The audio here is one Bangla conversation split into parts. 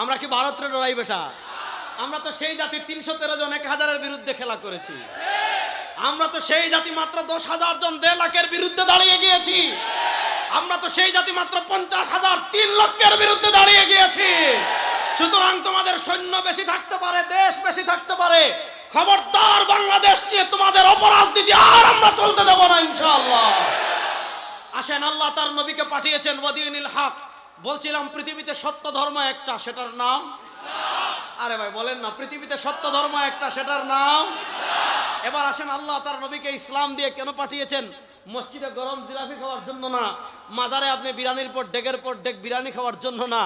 আমরা কি ভারতের লড়াই বেটা? আমরা তো সেই জাতির তিনশো তেরো জন, এক হাজারের বিরুদ্ধে খেলা করেছি। আমরা তো সেই জাতি মাত্র দশ হাজার জন, দেড় লাখের বিরুদ্ধে দাঁড়িয়ে গিয়েছি। আমরা তো সেই জাতি মাত্র পঞ্চাশ হাজার, তিন লক্ষের বিরুদ্ধে দাঁড়িয়ে গিয়েছি। সুতরাং তোমাদের সৈন্য বেশি থাকতে পারে, দেশ বেশি থাকতে পারে। খবরদার বাংলাদেশ নিয়ে তোমাদের অপরাজনীতি আর আমরা চলতে দেবো না, ইনশাআল্লাহ। আসেন, আল্লাহ তার নবীকে পাঠিয়েছেন ওয়াদিউনিল হক। বলছিলাম, পৃথিবীতে সত্য ধর্ম একটা, সেটার নাম? আরে ভাই, বলেন না, পৃথিবীতে সত্য ধর্ম একটা, সেটার নাম? এবার আসেন, আল্লাহ তার নবীকে ইসলাম দিয়ে কেন পাঠিয়েছেন? মসজিদে গরম জিলাপি খাওয়ার জন্য না, মাজারে আপনি বিরানির পর, ডেগের পর ডেক বিরানি খাওয়ার জন্য না,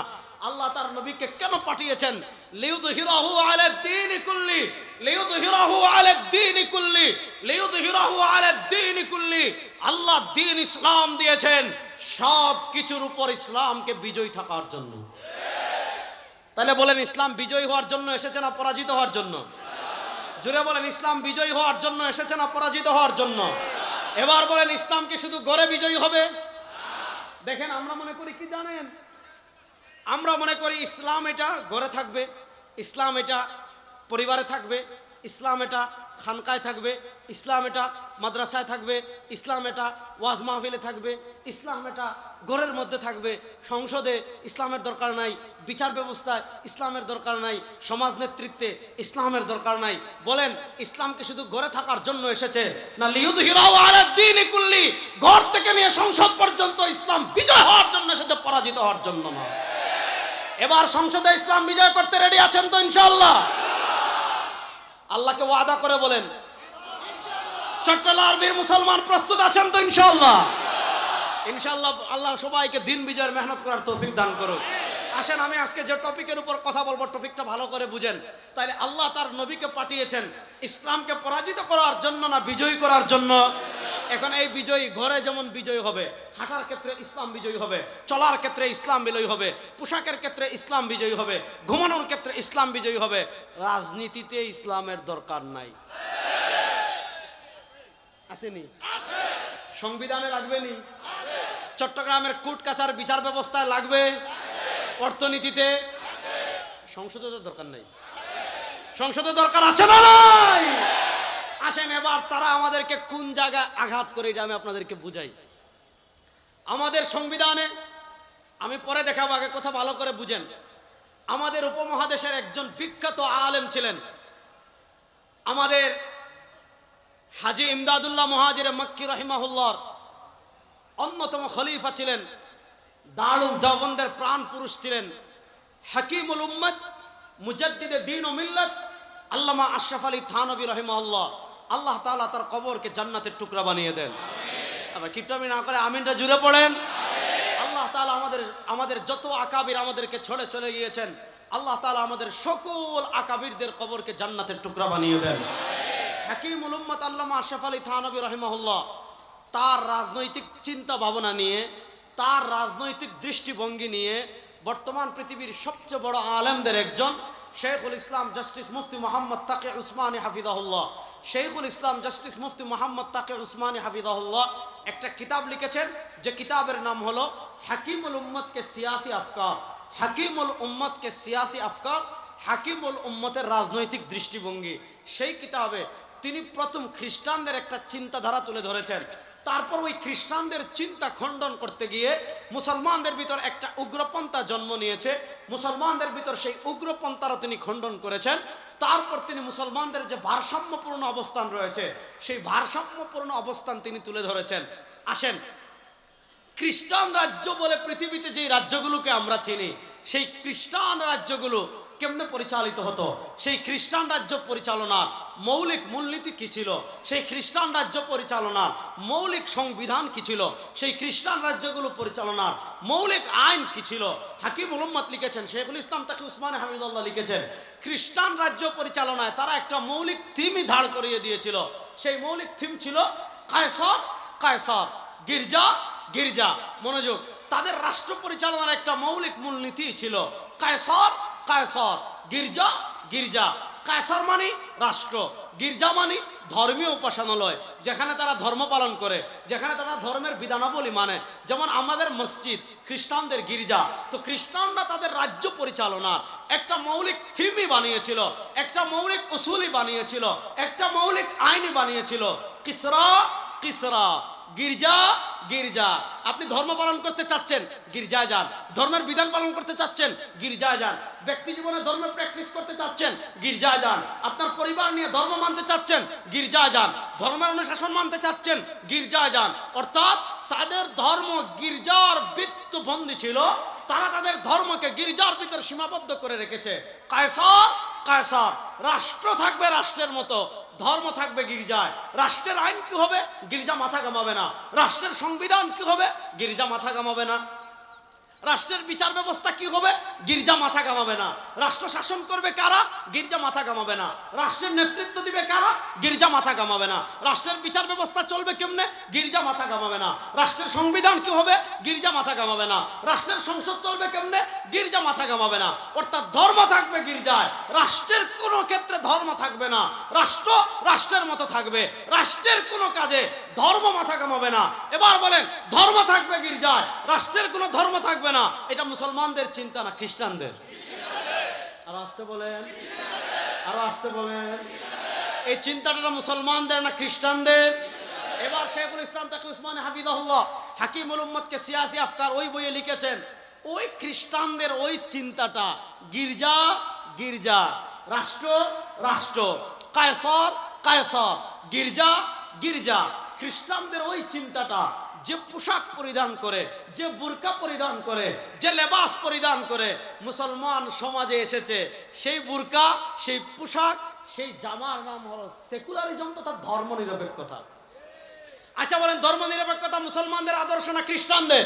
আল্লাহ তার নবীকে কেন পাঠিয়েছেন? লিউদহিরাহু আলা দ্বীনি কুল্লি লিউদহিরাহু আলা দ্বীনি কুল্লি লিউদহিরাহু আলা দ্বীনি কুল্লি আল্লাহ দ্বীন ইসলাম দিয়েছেন, সব কিছুর উপর ইসলামকে বিজয়ী থাকার জন্য। তাহলে বলেন, ইসলাম বিজয়ী হওয়ার জন্য এসেছে না পরাজিত হওয়ার জন্য? জুড়ে বলেন, ইসলাম বিজয়ী হওয়ার জন্য এসেছে না পরাজিত হওয়ার জন্য? এবার বলেন, ইসলাম কি শুধু গড়ে বিজয়ী হবে? দেখেন, আমরা মনে করি, কি জানেন? আমরা মনে করি, ইসলাম এটা গড়ে থাকবে, ইসলাম এটা পরিবারে থাকবে, ইসলাম এটা খানকায় থাকবে, ইসলাম এটা মাদ্রাসায় থাকবে, ইসলাম এটা ওয়াজ মাহফিলে থাকবে, ইসলাম এটা ঘরের মধ্যে থাকবে, সংসদে ইসলামের দরকার নাই, বিচার ব্যবস্থায় ইসলামের দরকার নাই, সমাজ নেতৃত্বে ইসলামের দরকার নাই। বলেন ইসলামকে শুধু গড়ে থাকার জন্য এসেছে, না লিউদ হিরাও আলাদ্দিন কুল্লি ঘর থেকে নিয়ে সংসদ পর্যন্ত ইসলাম বিজয় হওয়ার জন্য এসেছে, পরাজিত হওয়ার জন্য না। এবার সংসদে ইসলাম বিজয় করতে রেডি আছেন তো ইনশাআল্লাহ? আল্লাহকে ওয়াদা করে বলেন চট্টলার বীর মুসলমান প্রস্তুত আছেন তো ইনশাআল্লাহ? ইনশাআল্লাহ আল্লাহ সবাইকে দিন বিজয়ের মেহনত করার তৌফিক দান করুক। আসেন, আমি আজকে যে টপিকের উপর কথা বলব, টপিকটা ভালো করে বুঝেন। তাইলে আল্লাহ তার নবীকে পাঠিয়েছেন, ইসলামকে পরাজিত করার জন্য না বিজয়ী করার জন্য? এখন এই বিজয়ী, ঘরে যেমন বিজয়ী হবে, হাঁটার ক্ষেত্রে ইসলাম বিজয়ী হবে, চলার ক্ষেত্রে ইসলাম বিজয়ী হবে, পোশাকের ক্ষেত্রে ইসলাম বিজয়ী হবে, ঘুমানোর ক্ষেত্রে ইসলাম বিজয়ী হবে, রাজনীতিতে ইসলামের দরকার নাই। আসেনি? সংবিধানে লাগবে নি? চট্টগ্রামের কুট কাছার বিচার ব্যবস্থায় লাগবে? অর্থনীতিতে? সংসদে তো দরকার নেই। সংসদে দরকার আছে না নাই? আসেন, এবার তারা আমাদেরকে কোন জায়গায় আঘাত করে এটা আমি আপনাদেরকে বুঝাই। আমাদের সংবিধানে, আমি পরে দেখাবো, আগে কথা ভালো করে বুঝেন। আমাদের উপমহাদেশের একজন বিখ্যাত আলেম ছিলেন। আমাদের হাজি ইমদাদুল্লাহ মহাজির মক্কি রহিমাহুল্লার অন্যতম খলিফা ছিলেন দারুল দেওবন্দের প্রাণ পুরুষ ছিলেন। হাকিমুল উম্মদ মুজাদ্দিদে দিন ও মিল্লত, আল্লামা আশরাফ আলী থানবী রহিমাহুল্লাহ। আল্লাহ তালা তার কবরকে জান্নাতের টুকরা বানিয়ে দেন। আবার কিপটামি না করে আমিনটা জুড়ে পড়েন। আল্লাহ তালা আমাদের আমাদের যত আকাবির আমাদেরকে ছড়ে চলে গিয়েছেন, আল্লাহ তালা আমাদের সকল আকাবিরদের কবরকে জান্নাতের টুকরা বানিয়ে দেন। হাকিমুল উম্মত আল্লামা আশরাফ আলী থানবী রহিমাহুল্লাহ, তার রাজনৈতিক চিন্তা ভাবনা নিয়ে, তার রাজনৈতিক দৃষ্টিভঙ্গি নিয়ে বর্তমান পৃথিবীর সবচেয়ে বড় আলেমদের একজন, শেখুল ইসলাম জাস্টিস মুফতি মোহাম্মদ তাকে উসমানী হাফিদাহুল্লাহ শেখুল ইসলাম জাস্টিস মুফতি মোহাম্মদ তাকে উসমানী হাফিদাহুল্লাহ একটা কিতাব লিখেছেন, যে কিতাবের নাম হলো হাকিমুল উম্মতকে সিয়াসি আফকার। হাকিমুল উম্মতকে সিয়াসি আফকার, হাকিমুল উম্মতের রাজনৈতিক দৃষ্টিভঙ্গি। সেই কিতাবে তিনি প্রথম খ্রিস্টানদের একটা চিন্তাধারা তুলে ধরেছেন। তারপর ওই খ্রিস্টানদের চিন্তা খণ্ডন করতে গিয়ে মুসলমানদের ভিতর একটা উগ্রপন্থা জন্ম নিয়েছে। মুসলমানদের ভিতর সেই উগ্রপন্থারও তিনি খণ্ডন করেছেন। তারপর তিনি মুসলমানদের যে ভারসাম্যপূর্ণ অবস্থান রয়েছে, সেই ভারসাম্যপূর্ণ অবস্থান তিনি তুলে ধরেছেন। আসেন, খ্রিস্টান রাজ্য বলে পৃথিবীতে যে রাজ্যগুলোকে আমরা চিনি, সেই খ্রিস্টান রাজ্যগুলো কেমনে পরিচালিত হতো? সেই খ্রিস্টান রাজ্য পরিচালনার মৌলিক মূলনীতি কী ছিল? সেই খ্রিস্টান রাজ্য পরিচালনার মৌলিক সংবিধান কী ছিল? সেই খ্রিস্টান রাজ্যগুলো পরিচালনার মৌলিক আইন কী ছিল? হাকিম উলম্মত লিখেছেন, শেখুল ইসলাম তাকে উসমান হামিদুল্লাহ লিখেছেন, খ্রিস্টান রাজ্য পরিচালনায় তারা একটা মৌলিক থিমই ধার করিয়ে দিয়েছিল। সেই মৌলিক থিম ছিল কায়সর কায়সর, গির্জা গির্জা। মনোযোগ, তাদের রাষ্ট্র পরিচালনার একটা মৌলিক মূলনীতি ছিল কায়সর কায়সর। গির্জা গির্জা। কায়সর মানে রাষ্ট্র। গির্জা মানে ধর্মীয় উপাসনালয়, যেখানে তারা ধর্ম পালন করে, যেখানে তারা ধর্মের বিধানাবলী মানে। যেমন আমাদের মসজিদ, খ্রিস্টানদের গির্জা। তো খ্রিস্টানরা তাদের রাজ্য পরিচালনার একটা মৌলিক থিমই বানিয়েছিল, একটা মৌলিক উসুলই বানিয়েছিল, একটা মৌলিক আইনই বানিয়েছিল। কিসরা কিসরা। গির্জা গির্জা। আপনি ধর্ম পালন করতে চাচ্ছেন, গির্জায় যান। ধর্মের বিধান পালন করতে চাচ্ছেন, গির্জায় যান। ব্যক্তি জীবনে ধর্ম প্র্যাকটিস করতে চাচ্ছেন, গির্জায় যান। আপনার পরিবার নিয়ে ধর্ম মানতে চাচ্ছেন, গির্জায় যান। ধর্মের অনুশাসন মানতে চাচ্ছেন, গির্জায় যান। অর্থাৎ তাদের ধর্ম গির্জার বৃত্তবন্দি ছিল, তারা তাদের ধর্মকে গির্জার ভিতর সীমাবদ্ধ করে রেখেছে। কায়সার কায়সার। রাষ্ট্র থাকবে রাষ্ট্রের মতো। ধর্ম থাকবে গির্জায়। রাষ্ট্রের আইন কি হবে? গির্জা মাথা কামাবে না। রাষ্ট্রের সংবিধান কি হবে? গির্জা মাথা কামাবে না। রাষ্ট্রের বিচার ব্যবস্থা কি হবে? গির্জা মাথা কামাবে না। রাষ্ট্র শাসন করবে কারা? গির্জা মাথা কামাবে না। রাষ্ট্রের নেতৃত্ব দিবে কারা? গির্জা মাথা কামাবে না। রাষ্ট্রের বিচার ব্যবস্থা চলবে কেমনে? গির্জা মাথা কামাবে না। রাষ্ট্রের সংবিধান কি হবে? গির্জা মাথা কামাবে না। রাষ্ট্রের সংসদ চলবে কেমনে গির্জা মাথা কামাবে না। অর্থাৎ ধর্ম থাকবে গির্জায়। রাষ্ট্রের কোনো ক্ষেত্রে ধর্ম থাকবে না। রাষ্ট্র রাষ্ট্রের মতো থাকবে। রাষ্ট্রের কোনো কাজে ধর্ম মাথা কামাবে না। এবার বলেন, ধর্ম থাকবে গির্জায়। রাষ্ট্রের কোনো ধর্ম থাকবে না। এটা মুসলমানদের চিন্তা না খ্রিস্টানদের? আর আসতে বলেন। আরও আসতে বলেন। এই চিন্তাটা মুসলমানদের না খ্রিস্টানদের? এবার শেখুল ইসলাম তাকে উসমান হাবিদাহুল্লাহ হাকিমুল উম্মদকে সিয়াসি আফকার ওই বইয়ে লিখেছেন। ওই খ্রিস্টানদের ওই চিন্তাটা, গির্জা গির্জা, রাষ্ট্র রাষ্ট্র, কায়সর কায়সর, গির্জা গির্জা। খ্রিস্টানদের ওই চিন্তাটা, যে পোশাক পরিধান করে, যে বুরকা পরিধান করে, যে লেবাস পরিধান করে, মুসলমান সমাজে এসেছে। সেই বুরকা, সেই পোশাক, সেই জামার নাম হলো সেকুলারিজম তথা ধর্ম নিরপেক্ষতা আচ্ছা বলেন ধর্ম নিরপেক্ষতা মুসলমানদের আদর্শ না খ্রিস্টানদের?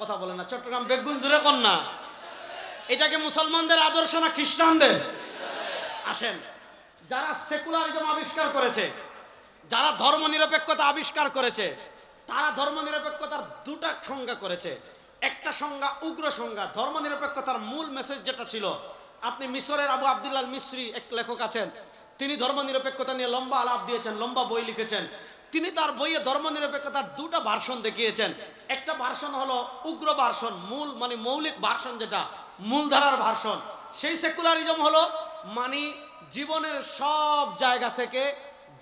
কথা বলে না, চট্টগ্রাম বেগুন জুড়ে কন না। এটাকে মুসলমানদের আদর্শ না খ্রিস্টানদের? আসেন, যারা সেকুলারিজম আবিষ্কার করেছে, যারা ধর্ম নিরপেক্ষতা আবিষ্কার করেছে, তারা ধর্ম নিরপেক্ষতার দুটা সংজ্ঞা করেছে। একটা সংজ্ঞা উগ্র সংজ্ঞা ধর্ম নিরপেক্ষতার মূল মেসেজ যেটা ছিল, আপনি মিশরের আবু আবদুল্লাহ মিশ্রি এক লেখক আছেন, তিনি ধর্ম নিরপেক্ষতা নিয়ে লম্বা আলাপ দিয়েছেন, লম্বা বই লিখেছেন। তিনি তার বইয়ে ধর্ম নিরপেক্ষতার দুটা ভার্সন দেখিয়েছেন। একটা ভার্সন হলো উগ্র ভার্সন, মূল মানে মৌলিক ভার্সন যেটা, মূলধারার ভার্সন। সেই সেকুলারিজম হলো মানে জীবনের সব জায়গা থেকে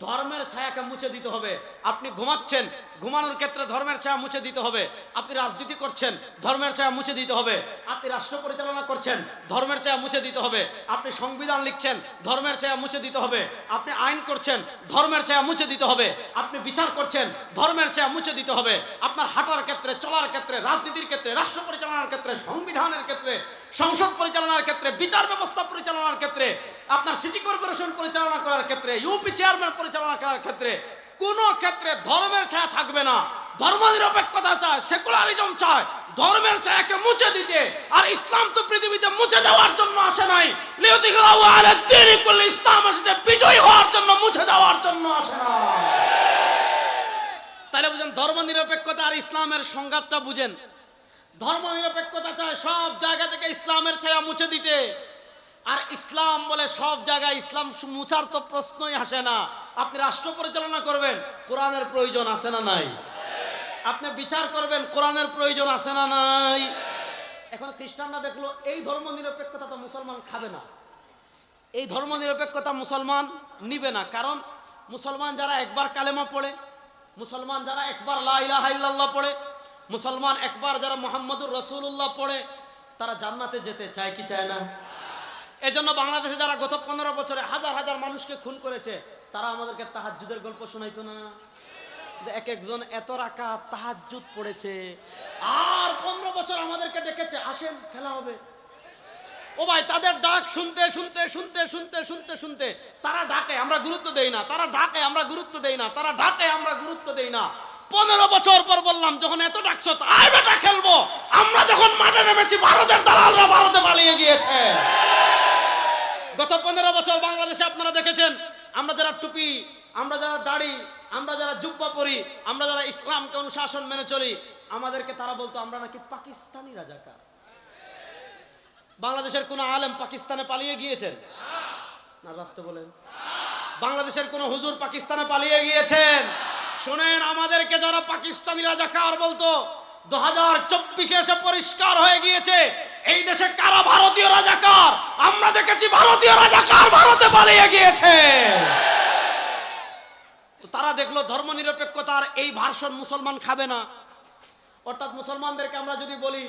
ধর্মের ছায়াকে মুছে দিতে হবে। আপনি ঘুমাচ্ছেন ঘুমানোর ক্ষেত্রে ধর্মের ছায়া মুছে দিতে হবে। আপনি রাজনীতি করছেন, ধর্মের ছায়া মুছে দিতে হবে। আপনি রাষ্ট্র পরিচালনা করছেন, ধর্মের ছায়া মুছে দিতে হবে। আপনি সংবিধান লিখছেন, ধর্মের ছায়া মুছে দিতে হবে। আপনি আইন করছেন, ধর্মের ছায়া মুছে দিতে হবে। আপনি বিচার করছেন, ধর্মের ছায়া মুছে দিতে হবে। আপনার হাঁটার ক্ষেত্রে, চলার ক্ষেত্রে, রাজনীতির ক্ষেত্রে, রাষ্ট্র পরিচালনার ক্ষেত্রে, সংবিধানের ক্ষেত্রে, সংসদ পরিচালনার ক্ষেত্রে, বিচার ব্যবস্থা পরিচালনার ক্ষেত্রে, আপনার সিটি কর্পোরেশন পরিচালনা করার ক্ষেত্রে, ইউপি চেয়ারম্যান পরিচালনা করার ক্ষেত্রে কোন ক্ষেত্রে ধর্মের ছায়া থাকবে না। ধর্ম নিরপেক্ষতা চায়, সেকুলারিজম চায়। ধর্মের ছায়াকে মুছে দিতে, আর ইসলাম তো পৃথিবীতে মুছে যাওয়ার জন্য আসে নাই। ইসলাম এসেছে বিজয়ী হওয়ার জন্য, মুছে যাওয়ার জন্য আসে না তাহলে বুঝেন, ধর্ম নিরপেক্ষতা আর ইসলামের সংঘাতটা বুঝেন। ধর্ম নিরপেক্ষতা চায় সব জায়গা থেকে ইসলামের ছায়া মুছে দিতে। আর ইসলাম বলে সব জায়গায় ইসলাম মুছার তো প্রশ্নই আসে না। আপনি রাষ্ট্র পরিচালনা করবেন, কোরআনের প্রয়োজন আছে না নাই? আপনি বিচার করবেন, কোরআনের প্রয়োজন আছে না নাই? এখন খ্রিস্টানরা দেখল, এই ধর্ম নিরপেক্ষতা তো মুসলমান খাবে না। এই ধর্ম নিরপেক্ষতা মুসলমান নিবে না। কারণ মুসলমান যারা একবার কালেমা পড়ে, মুসলমান যারা একবার লা ইলাহা পড়ে, মুসলমান একবার যারা মোহাম্মদুর রসুল্লাহ পড়ে, তারা জান্নাতে যেতে চায় কি চায় না? এজন্য বাংলাদেশে যারা গত পনেরো বছরে হাজার হাজার মানুষকে খুন করেছে, তারা আমাদেরকে তাহাজ্জুদের গল্প শোনাইতো না। এক একজন এত রাখা তাহাজ্জুদ পড়েছে, আর পনেরো বছর আমাদেরকে ডেকেছে, আসেন, খেলা হবে। ও ভাই, তাদের ডাক শুনতে শুনতে শুনতে শুনতে শুনতে শুনতে, তারা ডাকে, আমরা গুরুত্ব দেই না। তারা ডাকে, আমরা গুরুত্ব দেই না। তারা ডাকে, আমরা গুরুত্ব দেই না। পনেরো বছর পর বললাম, যখন এত ডাকছো আয় বেটা খেলব। আমরা যখন মাঠে নেমেছি, ভারতের দালালরা ভারতে পালিয়ে গিয়েছে। গত পনেরো বছর বাংলাদেশে আপনারা দেখেছেন, আমরা যারা টুপি, আমরা যারা দাড়ি, আমরা যারা জুব্বা পরি, আমরা যারা ইসলামকে অনুশাসন মেনে চলি, আমাদেরকে তারা বলতো, আমরা নাকি পাকিস্তানি রাজাকার। বাংলাদেশের কোন আলেম পাকিস্তানে পালিয়ে গিয়েছেন? না আসতে বলেন। বাংলাদেশের কোন হুজুর পাকিস্তানে পালিয়ে গিয়েছেন? শোনেন, আমাদেরকে যারা পাকিস্তানি রাজাকার বলতো, দু হাজার চব্বিশে এসে পরিষ্কার হয়ে গিয়েছে। এই দেশে কারা ভারতীয় রাজাকার? আমরা দেখেছি ভারতীয় রাজাকার ভারতে পালিয়ে গিয়েছে। তারা দেখল ধর্মনিরপেক্ষতার এই ভার্সন মুসলমান খাবে না। অর্থাৎ মুসলমানদেরকে আমরা যদি বলি,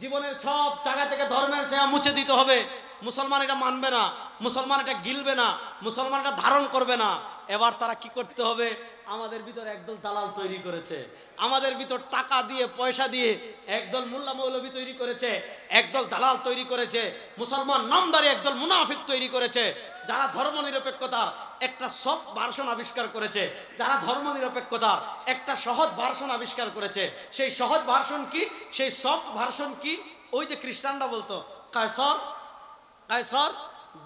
জীবনের সব জায়গা থেকে ধর্মের ছায়া মুছে দিতে হবে। মুসলমান এটা মানবে না, মুসলমান এটা গিলবে না, মুসলমান এটা ধারণ করবে না। এবার তারা কি করতে হবে? আমাদের ভিতর একদল দালাল তৈরি করেছে। আমাদের ভিতর টাকা দিয়ে, পয়সা দিয়ে একদল মোল্লা মৌলবী তৈরি করেছে, একদল দালাল তৈরি করেছে, মুসলমান নামদারি একদল মুনাফিক তৈরি করেছে, যারা ধর্মনিরপেক্ষতার একটা সফট ভার্সন আবিষ্কার করেছে, যারা ধর্মনিরপেক্ষতার একটা সহজ ভার্সন আবিষ্কার করেছে। সেই সহজ ভার্সন কি? সেই সফট ভার্সন কি? ওই যে খ্রিস্টানরা বলতো, কায়সর কায়সর,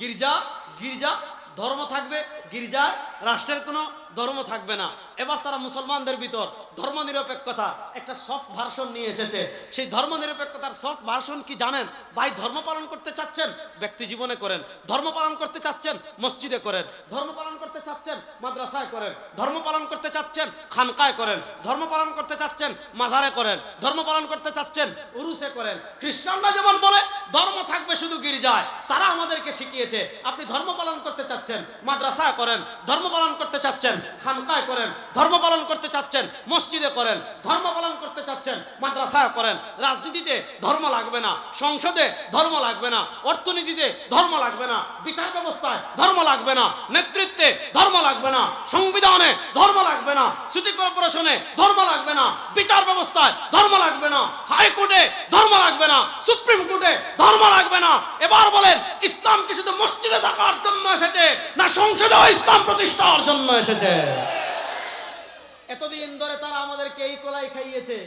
গির্জা গির্জা, ধর্ম থাকবে গির্জায় রাষ্ট্রের কোনো ধর্ম থাকবে না। এবার তারা মুসলমানদের ভিতর ধর্ম নিরপেক্ষতা একটা সফট ভার্সন নিয়ে এসেছে। সেই ধর্ম নিরপেক্ষতার সফট ভার্সন কি জানেন? ভাই, ধর্ম পালন করতে চাচ্ছেন, ব্যক্তি জীবনে করেন। ধর্ম পালন করতে চাচ্ছেন, মসজিদে করেন। ধর্ম পালন করতে চাচ্ছেন, মাদ্রাসায় করেন। ধর্ম পালন করতে চাচ্ছেন, খানকায় করেন। ধর্ম পালন করতে চাচ্ছেন, মাজারে করেন। ধর্ম পালন করতে চাচ্ছেন, উরুসে করেন। খ্রিস্টানরা যেমন বলে, ধর্ম থাকবে শুধু গির্জায়। তারা আমাদেরকে শিখিয়েছে, আপনি ধর্ম পালন করতে চাচ্ছেন, মাদ্রাসায় করেন। ধর্ম পালন করতে চাচ্ছেন খানকায় করেন ধর্ম পালন করতে চাচ্ছেন মসজিদে করেন ধর্ম পালন করতে চাচ্ছেন মাদ্রাসায় করেন রাজনীতিতে ধর্ম লাগবে না সংসদে ধর্ম লাগবে না অর্থনীতিতে ধর্ম লাগবে না বিচার ব্যবস্থায় ধর্ম লাগবে না নেতৃত্বে ধর্ম লাগবে না সংবিধানে ধর্ম লাগবে না সিটি কর্পোরেশনে ধর্ম লাগবে না বিচার ব্যবস্থায় ধর্ম লাগবে না হাইকোর্টে ধর্ম লাগবে না সুপ্রিম কোর্টে ধর্ম লাগবে না এবার বলেন ইসলাম কি শুধু মসজিদে থাকার জন্য এসেছে না সংসদেও ইসলাম প্রতিষ্ঠার জন্য এসেছে এতদিন ধরে তারা আমাদেরকে এই কলাই খাইয়েছে।